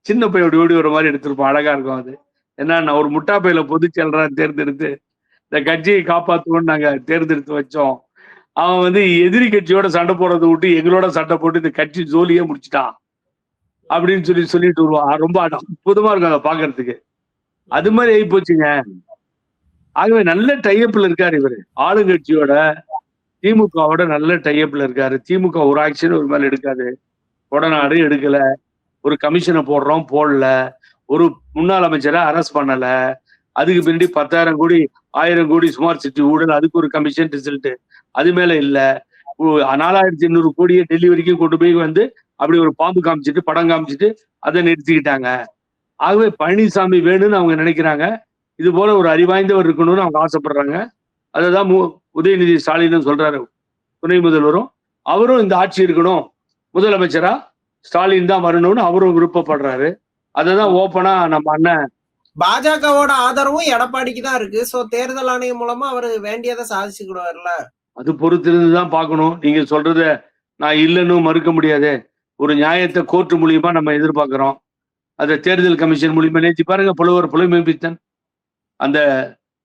சின்ன பையன் ஓடி ஓடி வர மாதிரி எடுத்திருப்பான். அழகா இருக்கும் அது. என்னன்னா ஒரு முட்டா பையில பொதுச் செயலராக தேர்ந்தெடுத்து இந்த கட்சியை காப்பாற்றுவோம்னு நாங்க தேர்ந்தெடுத்து வச்சோம். அவன் வந்து எதிரி கட்சியோட சண்டை போடுறதை விட்டு எங்களோட சண்டை போட்டு இந்த கட்சி ஜோலியே முடிச்சிட்டான். அப்படின்னு சொல்லி சொல்லிட்டு வருவான். ரொம்ப அற்புதமா இருக்கும் அதை பாக்குறதுக்கு அது மாதிரி ஆகி போச்சுங்க. ஆகவே நல்ல டைப்ல இருக்காரு இவரு. ஆளுங்கட்சியோட திமுகவோட நல்ல டைப்ல இருக்காரு. திமுக ஒரு ஆக்ஷன் ஒரு மேல எடுக்காது. கொடநாடு எடுக்கல. ஒரு கமிஷனை போடுறோம் போடல. ஒரு முன்னாள் அமைச்சரை அரெஸ்ட் பண்ணல. அதுக்கு பின்னாடி பத்தாயிரம் கோடி ஆயிரம் கோடி சுமார் சிட்டி ஊழல் அதுக்கு ஒரு கமிஷன் ரிசல்ட் அது மேல இல்ல. ஓ- நாலாயிரத்தி எண்ணூறு கோடியை டெல்லி வரைக்கும் கொண்டு போய் வந்து அப்படி ஒரு பாம்பு காமிச்சிட்டு படம் காமிச்சிட்டு அதை நிறுத்திக்கிட்டாங்க. ஆகவே பழனிசாமி வேணும்னு அவங்க நினைக்கிறாங்க. இது போல ஒரு அறிவாய்ந்தவர் இருக்கணும்னு அவங்க ஆசைப்படுறாங்க. அதுதான் மு- உதயநிதி ஸ்டாலின் சொல்றாரு. துணை முதல்வரும். அவரும் இந்த ஆட்சி இருக்கணும் முதலமைச்சரா? ஸ்டாலின் தான் வரணும்னு அவரும் விருப்பப்படுறாரு. அதை தான் ஓப்பனா நம்ம அண்ணன் பாஜகவோட ஆதரவும் எடப்பாடிக்கு தான் இருக்கு. சோ தேர்தல் ஆணையம் மூலமா அவரு வேண்டியதை சாதிச்சுக்கிடுவார்ல அது பொறுத்திருந்து தான் பார்க்கணும். நீங்க சொல்றத நான் இல்லைன்னு மறுக்க முடியாது. ஒரு நியாயத்தை கோர்ட் மூலியமா நம்ம எதிர்பார்க்கிறோம். அதை தேர்தல் கமிஷன் மூலியமா நேற்று பாருங்க புலவர் புலமைப்பித்தன் அந்த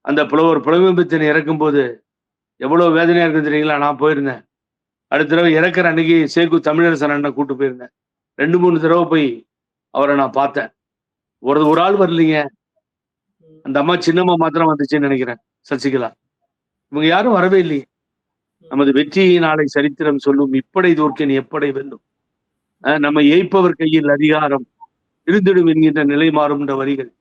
அந்த புலவர் புலமைப்பித்தன் இறக்கும்போது எவ்வளவு வேதனையா இருக்கு தெரியுங்களா? நான் போயிருந்தேன். அடுத்த தடவை இறக்குற அன்னைக்கு சேகு தமிழரசன் அண்ணன் கூட்டு போயிருந்தேன். ரெண்டு மூணு தடவை போய் அவரை நான் பார்த்தேன். ஒரு ஒரு ஆள் வரலீங்க. அந்த அம்மா சின்னம்மா மாத்திரம் வந்துச்சுன்னு நினைக்கிறேன் சசிகலா. இவங்க யாரும் வரவே இல்லையே. நமது வெற்றியை நாளை சரித்திரம் சொல்லும் இப்படை தோற்கன் எப்படை வெல்லும். நம்ம ஏய்ப்பவர் கையில் அதிகாரம் இருந்திடும் என்கின்ற நிலை மாறும்ன்ற வரிகள்.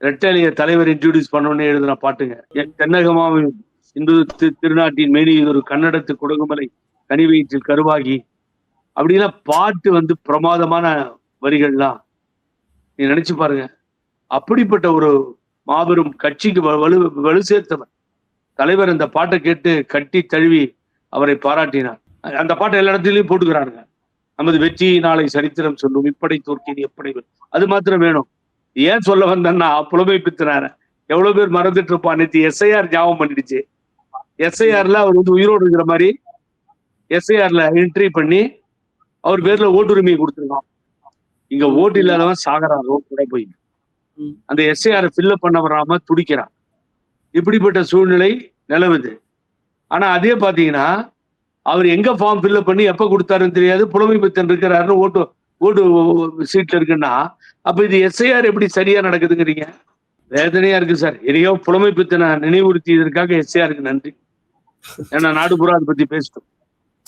ரெட்டலைய தலைவர் இன்ட்ரோடியூஸ் பண்ணோன்னு எழுதுன பாட்டுங்க என் தென்னகமாவின் இந்து தி- திருநாட்டின் இது ஒரு கன்னடத்து கொடுகுமலை கனிவயிற்றில் கருவாகி அப்படின்னா பாட்டு வந்து பிரமாதமான வரிகள்லாம் நீ நினைச்சு பாருங்க. அப்படிப்பட்ட ஒரு மாபெரும் கட்சிக்கு வ- வலு வலு சேர்த்தவர் தலைவர் அந்த பாட்டை கேட்டு கட்டி தழுவி அவரை பாராட்டினார். அந்த பாட்டை எல்லா இடத்துலயும் போட்டுக்கிறாருங்க நமது வெற்றி நாளை சரித்திரம் சொல்லும். இப்படை தோற்கின் எப்படி அது மாத்திரம் வேணும். ஏன் சொல்ல வந்தேன்னா புலமை பித்தினார எவ்வளவு பேர் மறந்துட்டு இருப்பான். நேற்று எஸ்ஐஆர் ஞாபகம் பண்ணிடுச்சு. எஸ்ஐஆர்ல அவர் வந்து உயிரோடு இருக்கிற மாதிரி எஸ்ஐஆர்ல என்ட்ரி பண்ணி அவர் பேர்ல ஓட்டுரிமையை கொடுத்துருக்கோம் இங்க ஓட்டு இல்லாதவன் சாகரான் ரோட் போய். ம். அந்த எஸ்ஐஆர் ஃபில்லப் பண்ண வராம துடிக்கிறான். இப்படிப்பட்ட சூழ்நிலை நிலவுது. ஆனா அதே பாத்தீங்கன்னா அவர் எங்க ஃபார்ம் ஃபில்அப் பண்ணி எப்ப கொடுத்தாருன்னு தெரியாது. புலமை பித்தன் இருக்கிறாருன்னு ஓட்டு ஓட்டு சீட்ல இருக்குன்னா அப்ப இது எஸ்ஐஆர் எப்படி சரியா நடக்குதுங்கிறீங்க? வேதனையா இருக்கு சார். எதையோ புலமை பித்தனை நினைவுறுத்தியதற்காக எஸ்ஐஆருக்கு நன்றி. ஏன்னா நாடு பூரா அதை பத்தி பேசிட்டோம்.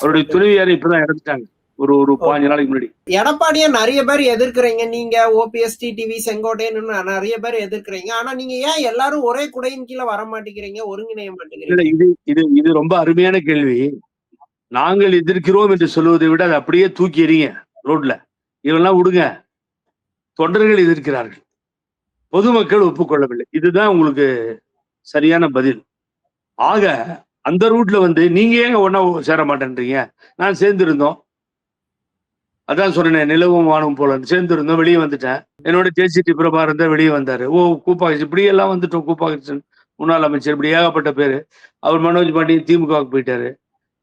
அவருடைய துணைவியாரை இப்பதான் இறந்துட்டாங்க. ஒரு ஒரு பாஞ்சு நாளைக்கு முன்னாடி. எடப்பாடிய நிறைய பேர் எதிர்க்கிறீங்க. நீங்க ஓபிஎஸ் டிவி செங்கோட்டையன் நிறைய பேர் எதிர்க்கிறீங்க. ஆனா நீங்க ஏன் எல்லாரும் ஒரே குடையின் கீழே வர மாட்டேங்கிறீங்க? ஒருங்கிணைய இல்ல மாட்டேங்கிறீங்க இது இது இது ரொம்ப அருமையான கேள்வி. நாங்கள் எதிர்க்கிறோம் என்று சொல்வதை விட அதை அப்படியே தூக்கி எறிங்க ரோட்ல. இதெல்லாம் விடுங்க. தொண்டர்கள் எதிர்க்கிறார்கள். பொதுமக்கள் ஒப்புக்கொள்ளவில்லை. இதுதான் உங்களுக்கு சரியான பதில். ஆக அந்த ரூட்ல வந்து நீங்க ஏங்க ஒன்னா சேர மாட்டேன்றீங்க? நான் சேர்ந்திருந்தோம். அதான் சொன்னேன் நிலவும் வானம் போல. சேர்ந்திருந்தோம் வெளியே வந்துட்டேன். என்னோட ஜேசிடி பிரபா இருந்தா வெளியே வந்தாரு. ஓ கூப்பாகிச்சு இப்படி எல்லாம் வந்துட்டோம் கூப்பாகிச்சன் முன்னாள் அமைச்சர் இப்படி ஏகப்பட்ட பேரு. அவர் மனோஜ் பாண்டியன் திமுகவுக்கு போயிட்டாரு.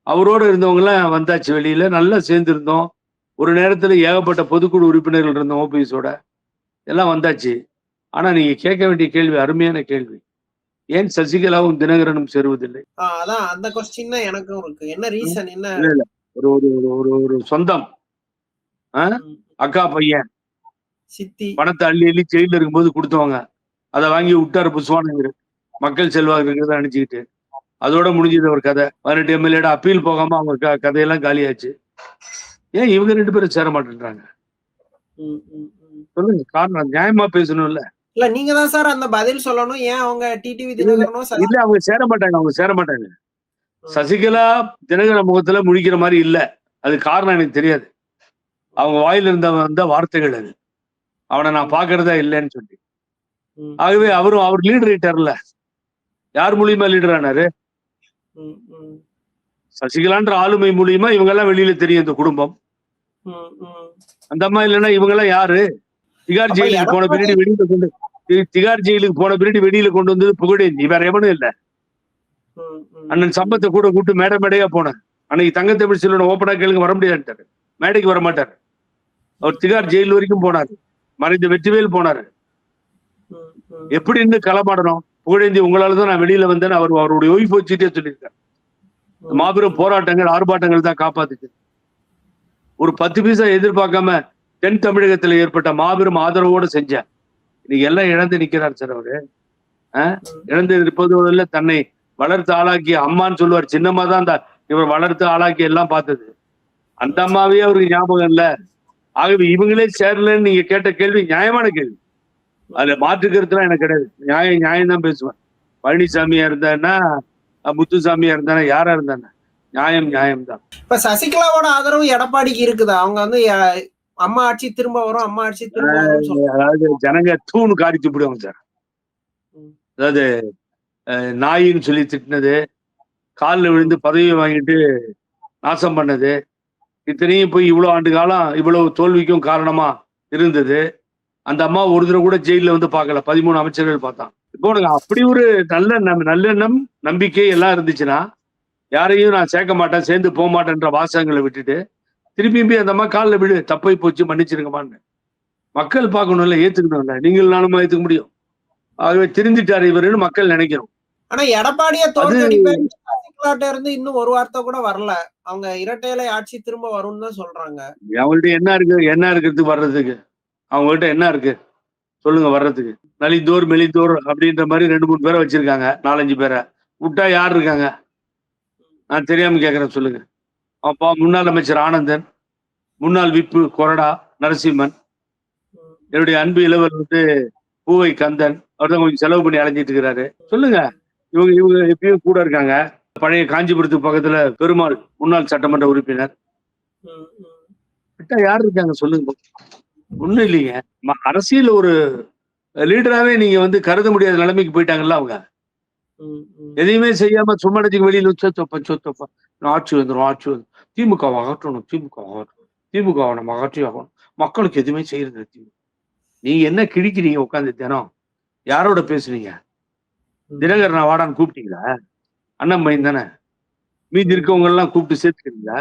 அவரோட இருந்தவங்க எல்லாம் வந்தாச்சு வெளியில. நல்லா சேர்ந்திருந்தோம். ஒரு நேரத்துல ஏகப்பட்ட பொதுக்குழு உறுப்பினர்கள் இருந்தோம் ஓபிஎஸோட. எல்லாம் வந்தாச்சு. ஆனா நீங்க கேட்க வேண்டிய கேள்வி அருமையான கேள்வி. ஏன் சசிகலாவும் தினகரனும் சேருவதில்லை? அதான் அந்த கொஸ்டின் எனக்கும் இருக்கு. என்ன ரீசன் என்ன? இல்ல இல்ல. ஒரு ஒரு ஒரு- ஒரு சொந்தம். அக்கா பையன். சித்தி. பணத்தை அள்ளி அள்ளி ஜெயில இருக்கும்போது கொடுத்தவங்க. அதை வாங்கி விட்டாரு புஸ்வானங்கிற. மக்கள் செல்வாக்கு இருக்கிறத நினைச்சுக்கிட்டு அதோட முடிஞ்சது ஒரு கதை. பதினெட்டு எம்எல்ஏட அப்பீல் போகாம அவங்க கதையெல்லாம் காலியாச்சு. ஏன் இவங்க ரெண்டு பேரும் சேர மாட்டேன்றாங்க. சொல்லுங்க. காரணம் நியாயமா பேசணும்ல. இல்ல நீங்க தான் சார் அந்த பதில் சொல்லணும். ஏன் அவங்க டிடிவி தினகரனோ சசி- இல்ல அவங்க சேர மாட்டாங்க அவங்க சேர மாட்டாங்க. சசிகலா தினகர முகத்துல முழிக்கிற மாதிரி இல்ல. அது காரணம் எனக்கு தெரியாது. அவங்க வாயில இருந்த வந்த வார்த்தைகள் அது. அவனை நான் பாக்குறதா இல்லைன்னு சொல்லி. ஆகவே அவரும் அவர் லீடர் ஆயிட்டார்ல. யார் மூலியமா லீடர் ஆனாரு? சசிகலான்ற ஆளுமை மூலியமா இவங்க எல்லாம் வெளியில தெரியும் இந்த குடும்பம். அந்த அம்மா இல்லைன்னா இவங்க எல்லாம் யாரு? திகார் ஜெயிலுக்கு போன பின்னாடி வெளியில கொண்டு திகார் ஜெயிலுக்கு போன பின்னாடி வெளியில கொண்டு வந்தது புகழேந்தி. வேற எவனும் இல்ல. அண்ணன் சம்பத்தை கூட கூட்டு மேடை மேடையா போனேன். அன்னைக்கு தங்கத்தமிழ் செல்வன் ஓப்பனா கேளுங்க வர முடியாதுட்டாரு மேடைக்கு வர மாட்டாரு. அவர் திகார் ஜெயில் வரைக்கும் போனாரு. மறைந்த வெற்றிவேல் போனாரு. எப்படி இருந்து களமாடணும்? புகழேந்தி உங்களால தான் நான் வெளியில வந்தேன்னு அவர் அவருடைய ஒய்ஃப் வச்சுட்டே சொல்லியிருக்காரு. மாபெரும் போராட்டங்கள் ஆர்ப்பாட்டங்கள் தான் காப்பாத்துச்சு. ஒரு பத்து பைசா எதிர்பார்க்காம தென் தமிழகத்துல ஏற்பட்ட மாபெரும் ஆதரவோட செஞ்சேன் இன்னைக்கு எல்லாம் இழந்து நிற்கிறார் சார் அவரு. ஆஹ்? இழந்து இருப்பதோடு தன்னை வளர்த்து ஆளாக்கி அம்மான்னு சொல்லுவார். சின்னம்மா தான் அந்த இவர் வளர்த்து ஆளாக்கி எல்லாம் பார்த்தது. அந்த அம்மாவே அவருக்கு ஞாபகம் இல்ல. ஆகவே இவங்களே சேரலன்னு நீங்க கேட்ட கேள்வி நியாயமான கேள்வி. அதுல மாற்றுக்கிறதுலாம் எனக்கு கிடையாது. நியாயம் நியாயம் தான் பேசுவேன். பழனிசாமியா இருந்தான்னா முத்துசாமியா இருந்தானா யாரா இருந்தானா நியாயம் நியாயம் தான். இப்ப சசிகலாவோட ஆதரவு எடப்பாடிக்கு இருக்குதா? அவங்க வந்து அம்மா ஆட்சி திரும்ப வரும் அம்மா ஆட்சி திரும்ப. அதாவது ஜனங்க தூணு காரி துப்பிடுவாங்க சார். அதாவது நாயின்னு சொல்லி திட்டினது காலில் விழுந்து பதவியை வாங்கிட்டு நாசம் பண்ணது இத்தனையும் போய் இவ்வளவு ஆண்டு காலம் இவ்வளவு தோல்விக்கும் காரணமா இருந்தது அந்த அம்மா ஒரு தடவை கூட ஜெயில வந்து பார்க்கல பதிமூணு அமைச்சர்கள் பார்த்தான் இப்போ உனக்கு அப்படி ஒரு நல்ல நம் நல்லெண்ணம் நம்பிக்கை எல்லாம் இருந்துச்சுன்னா யாரையும் நான் சேர்க்க மாட்டேன் சேர்ந்து போக மாட்டேன்ற வாசகங்களை விட்டுட்டு திருப்பியும் போய் அந்த அம்மா காலில் விடு தப்பை போச்சு மன்னிச்சிருங்கம்மான்னு. மக்கள் பார்க்கணும்ல ஏத்துக்கணும்ல நீங்கள் நானுமா ஏத்துக்க முடியும். ஆகவே திருந்திட்டார் இவருன்னு மக்கள் நினைக்கிறோம் ஆனா எடப்பாடிய தோற்கடிப்பேன் சசிகலாட்ட இருந்து இன்னும் ஒரு வார்த்தை கூட வரல. அவங்க இரட்டையிலை ஆட்சி திரும்ப வரும்னு தான் சொல்றாங்க. அவங்கள்ட்ட என்ன இருக்கு? என்ன இருக்கிறதுக்கு வர்றதுக்கு? அவங்ககிட்ட என்ன இருக்கு? சொல்லுங்க வர்றதுக்கு. நலிந்தோர் மெலிந்தோர் அப்படின்ற மாதிரி ரெண்டு மூணு பேரை வச்சிருக்காங்க. நாலஞ்சு பேரை. விட்டா யார் இருக்காங்க? நான் தெரியாம கேட்கறேன் சொல்லுங்க. அப்பா முன்னாள் அமைச்சர் ஆனந்தன் முன்னாள் விப்பு கொரடா நரசிம்மன் என்னுடைய அன்பு இளவர் வந்து பூவை கந்தன் அவர் தான் கொஞ்சம் செலவு பண்ணி அலைஞ்சிட்டு இருக்கிறாரு சொல்லுங்க இவங்க இவங்க எப்பயும் கூட இருக்காங்க. பழைய காஞ்சிபுரத்துக்கு பக்கத்துல பெருமாள் முன்னாள் சட்டமன்ற உறுப்பினர். கிட்ட யார் இருக்காங்க சொல்லுங்க. ஒண்ணும் இல்லைங்க. அரசியல் ஒரு லீடராகவே நீங்க வந்து கருத முடியாத நிலைமைக்கு போயிட்டாங்கல்ல அவங்க. எதையுமே செய்யாம சும்மா இடத்துக்கு வெளியில சொத்தப்பா சொத்தப்பா. நான் ஆட்சி வந்துடும் ஆட்சி வந்துடும் திமுக அகற்றணும் திமுக அகற்றணும். திமுக நம்ம அகற்றி ஆகணும். மக்களுக்கு எதுவுமே செய்யறது திமுக. நீங்க என்ன கிழிக்கிறீங்க உட்காந்து தினம்? யாரோட பேசுனீங்க? தினகரன் வாடான்னு கூப்பிட்டீங்களா? அண்ணன் பையன் தானே? மீதி இருக்கவங்க எல்லாம் கூப்பிட்டு சேர்த்துக்கிறீங்களா?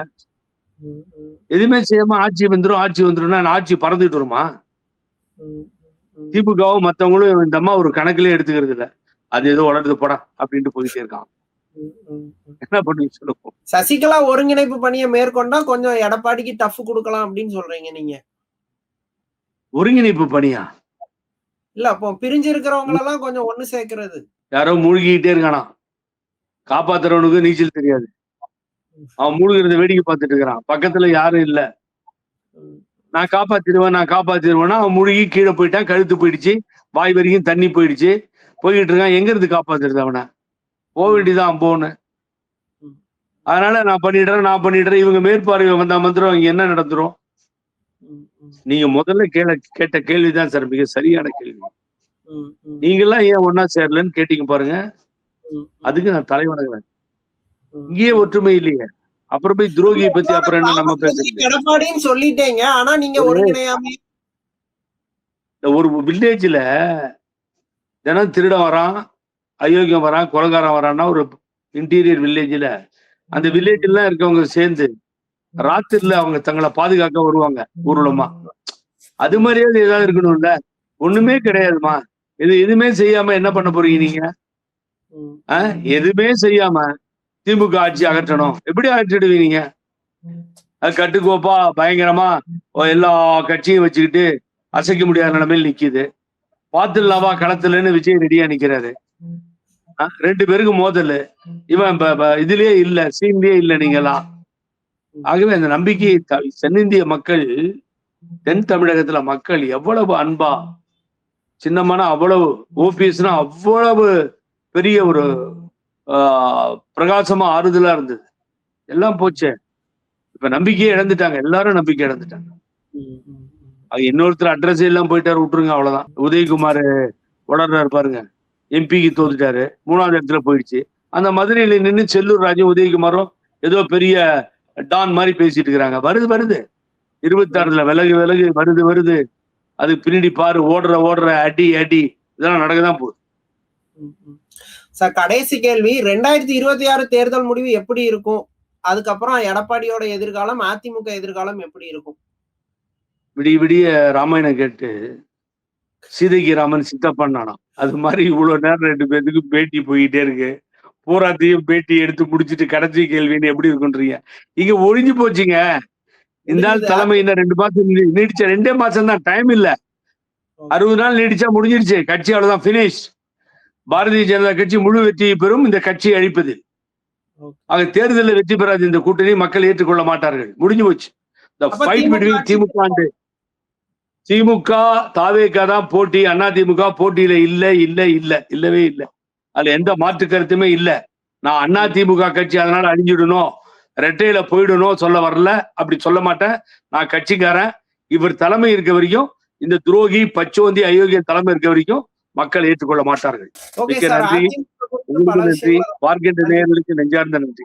எதுவுமே செய்யாம ஆட்சி வந்துடும் ஆட்சி வந்துடும்னா நான் ஆட்சி பறந்துட்டு வருமா. திமுகவும் மத்தவங்களும் இந்த அம்மா ஒரு கணக்குலயே எடுத்துக்கிறது இல்ல. அது ஏதோ வளருது போடா அப்படின்ட்டு போயிட்டே இருக்கான். என்ன பண்ணி சொல்லுவோம் சசிகலா ஒருங்கிணைப்பு பணியை மேற்கொண்டா கொஞ்சம் எடப்பாடிக்கு டஃப் கொடுக்கலாம் அப்படின்னு சொல்றீங்க நீங்க. ஒருங்கிணைப்பு பணியா? இல்ல அப்போ பிரிஞ்சு இருக்கிறவங்க எல்லாம் கொஞ்சம் ஒண்ணு சேர்க்கிறது. யாரோ மூழ்கிக்கிட்டே இருக்கானா? காப்பாத்துறவனுக்கு நீச்சல் தெரியாது. அவன் மூழ்கிறத வேடிக்கை பார்த்துட்டு இருக்கிறான். பக்கத்துல யாரும் இல்ல. நான் காப்பாத்திடுவேன் நான் காப்பாத்திடுவேன்னா அவன் மூழ்கி கீழே போயிட்டான் கழுத்து போயிடுச்சு வாய் வரைக்கும் தண்ணி போயிடுச்சு. போய்கிட்டு இருக்கான் எங்க இருந்து காப்பாத்துறது அவனை? போக வேண்டியதான் போன்னு. அதனால நான் பண்ணிடுறேன் நான் பண்ணிடுறேன். இவங்க மேற்பார்வை வந்தா மந்திரம் இங்க என்ன நடந்துரும்? நீங்க முதல்ல கேள கேட்ட கேள்விதான் சார் மிக சரியான கேள்வி. ம், ம், நீங்கெல்லாம் ஏன் ஒன்னா சேரலன்னு கேட்டீங்க பாருங்க. அதுக்கு நான் தலைவணங்குறேன். இங்கேயே ஒற்றுமை இல்லையே. அப்புறம் போய் துரோகியை பத்தி அப்புறம் என்ன நம்ம எடப்பாடின்னு சொல்லிட்டேங்க. ஆனா நீங்க ஒரு வில்லேஜ்ல தினம் திருடம் வரான் அயோக்கியம் வரான் கொலகாரம் வரான்னா ஒரு இன்டீரியர் வில்லேஜ்ல அந்த வில்லேஜ்லாம் இருக்கவங்க சேர்ந்து ராத்திரில அவங்க தங்களை பாதுகாக்க வருவாங்க ஊர்வலமா. அது மாதிரியாவது ஏதாவது இருக்கணும்ல. ஒண்ணுமே கிடையாதுமா. இது எதுவுமே செய்யாம என்ன பண்ண போறீங்க நீங்க? எதுவுமே செய்யாம திமுக ஆட்சி அகற்றணும். எப்படி அகற்றிடுவீங்க கட்டுக்கோப்பா பயங்கரமா எல்லா கட்சியும் வச்சுக்கிட்டு அசைக்க முடியாத நிலைமையில் நிக்குது. பாத்துடலாவா களத்துலன்னு விஜய் ரெடியா நிக்கிறாரு. ரெண்டு பேருக்கு மோதல். இவன் இப்ப இதுலயே இல்ல சீன்லயே இல்ல நீங்களா ஆகவே அந்த நம்பிக்கை தென்னிந்திய மக்கள் தென் தமிழகத்துல மக்கள் எவ்வளவு அன்பா சின்னமான அவ்வளவு ஓபிஎஸ்னா அவ்வளவு பெரிய ஒரு பிரகாசமா ஆறுதலா இருந்தது. எல்லாம் போச்சே. இப்ப நம்பிக்கையே இழந்துட்டாங்க. எல்லாரும் நம்பிக்கை இழந்துட்டாங்க. அது இன்னொருத்தர் அட்ரஸ் எல்லாம் போயிட்டாரு விட்டுருங்க அவ்வளவுதான். உதயகுமார் வளர்றாரு பாருங்க. எம்பிக்கு தோத்துட்டாரு. மூணாவது இடத்துல போயிடுச்சு. அந்த மதுரையில நின்று செல்லூர் ராஜும் உதயகுமாரும் ஏதோ பெரிய டான் மாதிரி பேசிட்டு இருக்கிறாங்க. வருது வருது. இருபத்தாறுல விலகு விலகு வருது வருது. அது பின்னாடி பாரு ஓடுற ஓடுற அடி அடி. இதெல்லாம் நடக்கதான் போகுது. சார் கடைசி கேள்வி ரெண்டாயிரத்தி இருபத்தி ஆறு தேர்தல் முடிவு எப்படி இருக்கும்? அதுக்கப்புறம் எடப்பாடியோட எதிர்காலம் அதிமுக எதிர்காலம் எப்படி இருக்கும்? விடிய விடிய ராமாயணம் கேட்டு சீதைக்கு ராமன் சித்தப்பண்ணானாம் அது மாதிரி இவ்வளவு நேரம் ரெண்டு பேத்துக்கு பேட்டி போயிட்டே இருக்கு. பூராத்தையும் பேட்டி எடுத்து முடிச்சிட்டு கடைசி கேள்வின்னு எப்படி இருக்குன்றீங்க? இங்க ஒழிஞ்சு போச்சுங்க. இந்த நாள்? தலைமை இன்னும் ரெண்டு மாசம் நீடிச்ச ரெண்டே மாசம் தான் டைம் இல்ல. அறுபது நாள் நீடிச்சா முடிஞ்சிருச்சு. கட்சி அவ்வளவுதான் பினிஷ் பாரதிய ஜனதா கட்சி முழு வெற்றியை பெறும் இந்த கட்சியை அழிப்பது. ஆக தேர்தலில் வெற்றி பெறாத இந்த கூட்டணி மக்கள் ஏற்றுக்கொள்ள மாட்டார்கள். முடிஞ்சு போச்சு. திமுக திமுக தாவேக்கா தான் போட்டி அண்ணா திமுக போட்டியில இல்ல இல்ல இல்ல இல்லவே இல்ல. அதுல எந்த மாற்று கருத்துமே இல்ல. நான் அண்ணா திமுக கட்சி அதனால அழிஞ்சிடணும் ரெட்டையில போயிடணும் சொல்ல வரல. அப்படி சொல்ல மாட்டேன். நான் கட்சிக்காரன். இவர் தலைமை இருக்க வரைக்கும் இந்த துரோகி பச்சோந்தி அயோக்கிய தலைமை இருக்க வரைக்கும் மக்கள் ஏற்றுக்கொள்ள மாட்டார்கள். மிக்க நன்றி. நன்றி. பார்க்கின்ற நேயர்களுக்கு நெஞ்சார்ந்த நன்றி.